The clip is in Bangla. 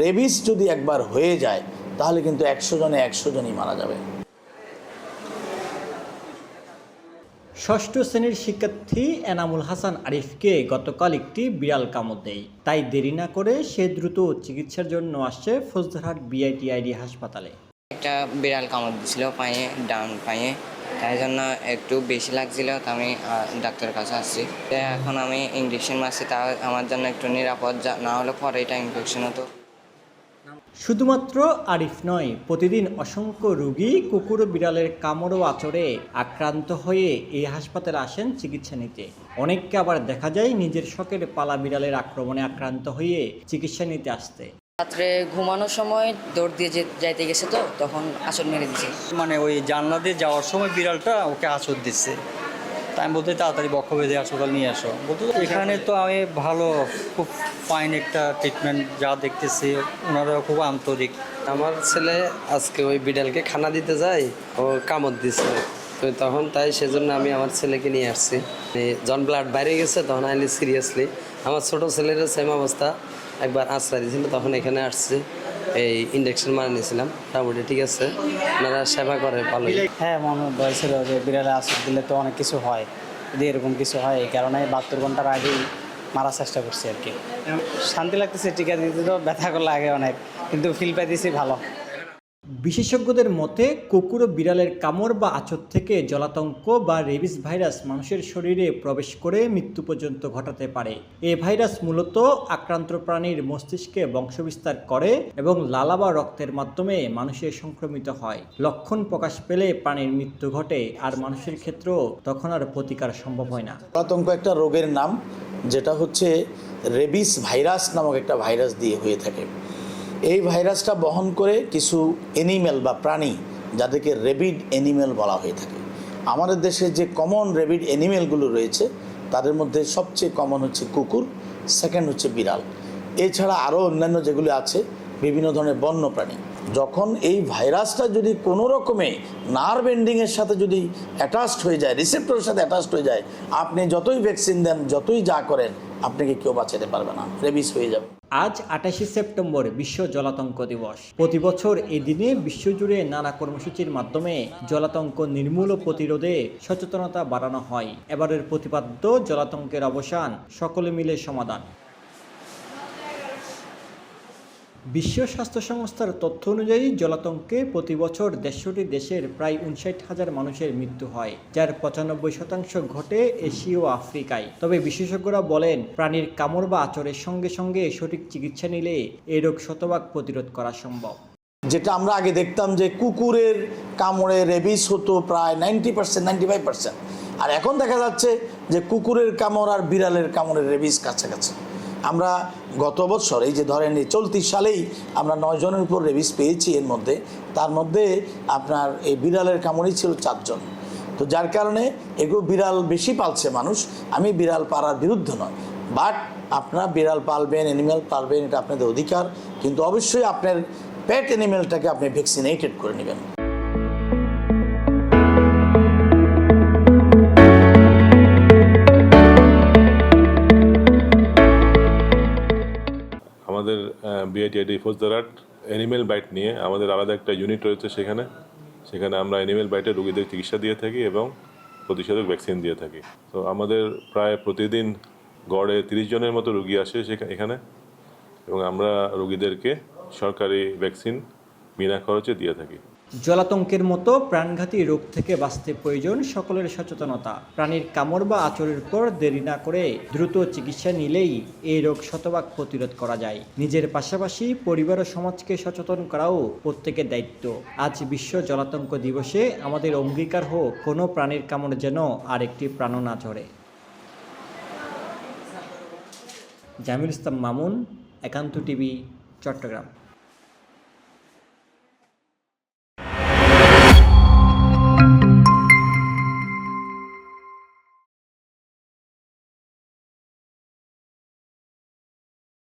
রেবিস যদি একবার হয়ে যায় তাহলে কিন্তু একশো জনে একশো জনই মারা যাবে। ষষ্ঠ শ্রেণির শিক্ষার্থী এনামুল হাসান আরিফকে গতকাল একটি বিড়াল কামড় দেয়। তাই দেরি না করে সে দ্রুত চিকিৎসার জন্য আসছে ফৌজদারহাট বিআইটিআইডি হাসপাতালে। একটা বিড়াল কামড় দিছিল পায়ে ডাউন পায়ে। তাই জন্য একটু বেশি লাগছিল তো আমি ডাক্তারের কাছে আসছি। এখন আমি ইঞ্জেকশন মারছি তা আমার জন্য একটু নিরাপদ যা- না হলে পরে এটা ইনফেকশন হতো। শুধুমাত্র আরিফ নয় প্রতিদিন অসংখ্য রোগী কুকুর ও বিড়ালের কামড় ও আচরে আক্রান্ত হয়ে এই হাসপাতালে আসেন চিকিৎসা নিতে। অনেককে আবার দেখা যায় নিজের শখের পালা বিড়ালের আক্রমণে আক্রান্ত হয়ে চিকিৎসা নিতে আসতে। রাত্রে ঘুমানোর সময় দৌড় দিয়ে যে- যাইতে গেছে তো তখন আসর মেরে দিছে। মানে ওই জানলা দিয়ে যাওয়ার সময় বিড়ালটা ওকে আঁচড় দিচ্ছে। আমি বলতে তাড়াতাড়ি বক্ষ বেঁধে হাসপাতাল নিয়ে আসো। বলতে এখানে তো আমি ভালো, খুব ফাইন একটা ট্রিটমেন্ট যা দেখতেছি ওনারা খুব আন্তরিক। আমার ছেলে আজকে ওই বিড়ালকে খানা দিতে যায়, ও কামড় দিছে। তো তখন তাই সেজন্য আমি আমার ছেলেকে নিয়ে আসছি। জন ব্লাড বাইরে গেছে, তখন আইলি সিরিয়াসলি আমার ছোট ছেলের সেম অবস্থা। একবার আশ্রয় দিয়েছিল, তখন এখানে আসছে। এই ইন্ডাকশন মারা নিয়েছিলাম। মোটামুটি ঠিক আছে ওনারা সেবা করে ভালো হ্যাঁ মনে হয়েছিল যে বিড়ালে আসর দিলে তো অনেক কিছু হয়। যদি এরকম কিছু হয়, এই কারণে বাহাত্তর ঘণ্টার আগেই মারার চেষ্টা করছি আর কি। শান্তি লাগতেছে, টিকা দিতে তো ব্যথা আগে অনেক, কিন্তু ফিল পাইতেছি ভালো। বিশেষজ্ঞদের মতে, কুকুর ও বিড়ালের কামড় বা আচর থেকে জলাতঙ্ক বা রেবিস ভাইরাস মানুষের শরীরে প্রবেশ করে মৃত্যু পর্যন্ত ঘটাতে পারে। এই ভাইরাস মূলত আক্রান্ত প্রাণীর মস্তিষ্কে বংশবিস্তার করে এবং লালা বা রক্তের মাধ্যমে মানুষের সংক্রমিত হয়। লক্ষণ প্রকাশ পেলে প্রাণীর মৃত্যু ঘটে, আর মানুষের ক্ষেত্রেও তখন আর প্রতিকার সম্ভব হয় না। জলাতঙ্ক একটা রোগের নাম, যেটা হচ্ছে রেবিস ভাইরাস নামক একটা ভাইরাস দিয়ে হয়ে থাকে। এই ভাইরাসটা বহন করে কিছু অ্যানিমেল বা প্রাণী যাদেরকে রেবিড অ্যানিমেল বলা হয়ে থাকে। আমাদের দেশে যে কমন রেবিড অ্যানিমেলগুলো রয়েছে, তাদের মধ্যে সবচেয়ে কমন হচ্ছে কুকুর সেকেন্ড হচ্ছে বিড়াল। এছাড়া আরও অন্যান্য যেগুলি আছে, বিভিন্ন ধরনের বন্য প্রাণী যখন এই ভাইরাসটা যদি কোনো রকমে নার্ভ এন্ডিংয়ের সাথে যদি অ্যাটাচড হয়ে যায় রিসেপ্টরের সাথে অ্যাটাচড হয়ে যায়, আপনি যতই ভ্যাকসিন দেন, যতই যা করেন, আপনাকে কেউ বাঁচাতে পারবে না। রেবিস হয়ে যাবে। আজ আঠাশে সেপ্টেম্বর বিশ্ব জলাতঙ্ক দিবস। প্রতি বছর এই দিনে বিশ্বজুড়ে নানা কর্মসূচির মাধ্যমে জলাতঙ্ক নির্মূল প্রতিরোধে সচেতনতা বাড়ানো হয়। এবারের প্রতিপাদ্য জলাতঙ্কের অবসান, সকলে মিলে সমাধান। বিশ্ব স্বাস্থ্য সংস্থার তথ্য অনুযায়ী, জলাতঙ্কে প্রতি বছর দেড়শোটি দেশের প্রায় উনষাট হাজার মানুষের মৃত্যু হয়, যার পঁচানব্বই শতাংশ ঘটে এশীয় আফ্রিকায়। তবে বিশেষজ্ঞরা বলেন, প্রাণীর কামড় বা আচরের সঙ্গে সঙ্গে সঠিক চিকিৎসা নিলে এই রোগ শতভাগ প্রতিরোধ করা সম্ভব। যেটা আমরা আগে দেখতাম যে কুকুরের কামড়ে রেবিস হতো প্রায় ninety percent, ninety five percent. আর এখন দেখা যাচ্ছে যে কুকুরের কামড় আর বিড়ালের কামড়ের রেবিস কাছাকাছি। আমরা গত বছর, এই যে ধরেন এই চলতি সালেই আমরা নয় জনের উপর রেবিস পেয়েছি এর মধ্যে। তার মধ্যে আপনার এই বিড়ালের কামড়ই ছিল চারজন তো যার কারণে এগুলো বিড়াল বেশি পালছে মানুষ। আমি বিড়াল পাড়ার বিরুদ্ধে নয়। বাট আপনারা বিড়াল পালবেন অ্যানিমেল পালবেন, এটা আপনাদের অধিকার। কিন্তু অবশ্যই আপনার পেট অ্যানিমেলটাকে আপনি ভ্যাকসিনেটেড করে নেবেন। বিআইটিআইডি দ্বারা অ্যানিমেল বাইট নিয়ে আমাদের আলাদা একটা ইউনিট রয়েছে সেখানে। সেখানে আমরা অ্যানিমেল বাইটে রুগীদের চিকিৎসা দিয়ে থাকি এবং প্রতিষেধক ভ্যাকসিন দিয়ে থাকি। তো আমাদের প্রায় প্রতিদিন গড়ে তিরিশ জনের মতো রুগী আসে সেখানে এখানে। এবং আমরা রুগীদেরকে সরকারি ভ্যাকসিন বিনা খরচে দিয়ে থাকি। জলাতঙ্কের মতো প্রাণঘাতী রোগ থেকে বাঁচতে প্রয়োজন সকলের সচেতনতা। প্রাণীর কামড় বা আচরের পর দেরি না করে দ্রুত চিকিৎসা নিলেই এই রোগ শতভাগ প্রতিরোধ করা যায়। নিজের পাশাপাশি পরিবার ও সমাজকে সচেতন করাও প্রত্যেকের দায়িত্ব। আজ বিশ্ব জলাতঙ্ক দিবসে আমাদের অঙ্গীকার হোক কোনো প্রাণীর কামড় যেন আর একটি প্রাণ না ঝরে। জামিল ইসলাম মামুন, একান্ত টিভি, চট্টগ্রাম।